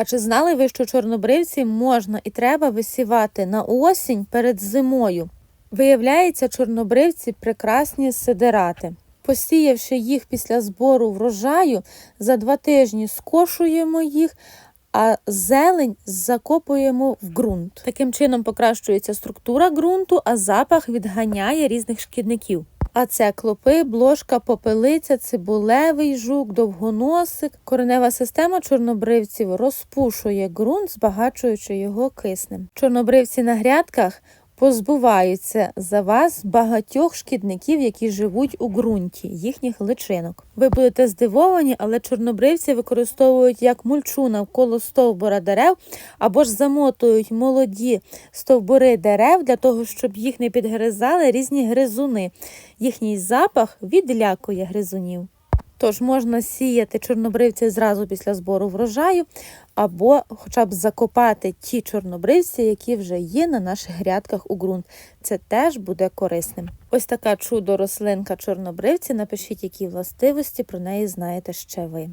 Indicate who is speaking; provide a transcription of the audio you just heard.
Speaker 1: А чи знали ви, що чорнобривці можна і треба висівати на осінь перед зимою? Виявляється, чорнобривці прекрасні сидирати. Посіявши їх після збору врожаю, за два тижні скошуємо їх, а зелень закопуємо в ґрунт. Таким чином покращується структура ґрунту, а запах відганяє різних шкідників. А це клопи, блошка, попелиця, цибулевий жук, довгоносик. Коренева система чорнобривців розпушує ґрунт, збагачуючи його киснем. Чорнобривці на грядках позбуваються за вас багатьох шкідників, які живуть у ґрунті, їхніх личинок. Ви будете здивовані, але чорнобривці використовують як мульчу навколо стовбура дерев або ж замотують молоді стовбури дерев для того, щоб їх не підгризали різні гризуни. Їхній запах відлякує гризунів. Тож можна сіяти чорнобривці зразу після збору врожаю, або хоча б закопати ті чорнобривці, які вже є на наших грядках у ґрунт. Це теж буде корисним. Ось така чудо рослинка чорнобривці. Напишіть, які властивості про неї знаєте ще ви.